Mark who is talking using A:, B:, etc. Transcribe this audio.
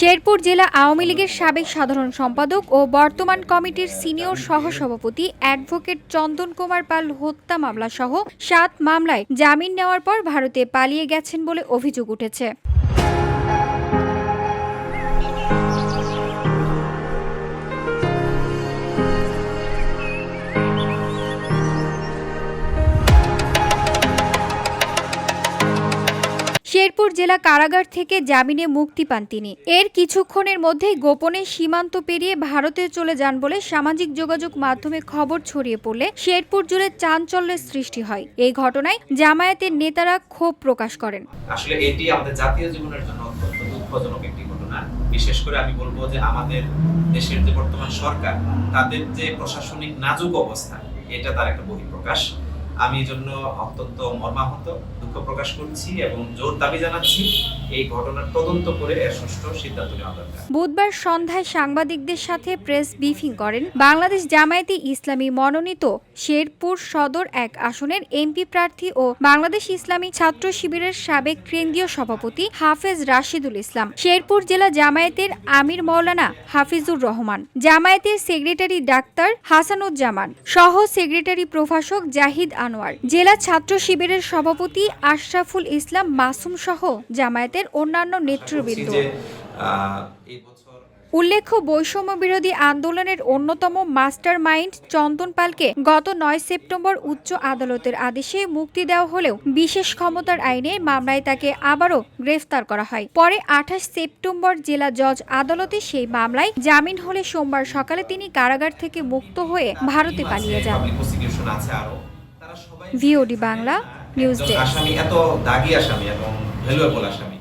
A: শেরপুর জেলা আওয়ামী লীগের সাবেক সাধারণ সম্পাদক ও বর্তমান কমিটির সিনিয়র সহসভাপতি অ্যাডভোকেট চন্দন কুমার পাল হত্যা মামলা সহ সাত মামলায় জামিন নেওয়ার পর ভারতে পালিয়ে গেছেন বলে অভিযোগ উঠেছে। শেরপুর জেলা কারাগার থেকে জামিনে মুক্তি পান তিনি। এর কিছুক্ষণের মধ্যেই গোপনে সীমান্ত পেরিয়ে ভারতে চলে যান বলে সামাজিক যোগাযোগ মাধ্যমে খবর ছড়িয়ে পড়লে শেরপুর জুড়ে চাঞ্চল্যের সৃষ্টি হয়। এই ঘটনায় জামায়াতের নেতারা ক্ষোভ প্রকাশ করেন।
B: আসলে এটি আমাদের জাতীয় জীবনের জন্য অত্যন্ত দুঃখজনক একটি ঘটনা। বিশেষ করে আমি বলব যে আমাদের দেশের যে বর্তমান সরকার, তাদের যে প্রশাসনিক নাজুক অবস্থা, এটা তার একটা বহিঃপ্রকাশ। আমি জন্য অত্যন্ত মর্মাহত, দুঃখ প্রকাশ করছি এবং জোর দাবি জানাচ্ছি এই ঘটনার তদন্ত করে এর সুষ্ঠু সিদ্ধান্ত নেওয়া দরকার।
A: বুধবার সন্ধ্যায় সাংবাদিকদের সাথে প্রেস ব্রিফিং করেন বাংলাদেশ জামায়াতে ইসলামী মনোনীত শেরপুর সদর এক আসনের এমপি প্রার্থী ও বাংলাদেশ ইসলামী ছাত্র শিবিরের সাবেক কেন্দ্রীয় সভাপতি হাফেজ রাশিদুল ইসলাম, শেরপুর জেলা জামায়াতের আমির মৌলানা হাফিজুর রহমান, জামায়াতের সেক্রেটারি ডাক্তার হাসানুজ্জামান সহ সেক্রেটারি প্রভাষক জাহিদ আনোয়ার। জেলা ছাত্র শিবিরের সভাপতি আশরাফুল ইসলাম মাসুম সহ জামায়াতের অন্যান্য নেতৃবৃন্দ। উল্লেখ্য বৈষম্য বিরোধী আন্দোলনের অন্যতম মাস্টার মাইন্ড চন্দন পালকে গত নয় সেপ্টেম্বর উচ্চ আদালতের আদেশে মুক্তি দেওয়া হলেও বিশেষ ক্ষমতার আইনে মামলায় তাকে আবারও গ্রেফতার করা হয়। পরে আঠাশ সেপ্টেম্বর জেলা জজ আদালতে সেই মামলায় জামিন হলে সোমবার সকালে তিনি কারাগার থেকে মুক্ত হয়ে ভারতে পালিয়ে যান। ভিওডি বাংলা নিউজ ডেস্ক
B: আসামি এত দাগি আসামি এবং ভ্যালুয়েবল আসামি।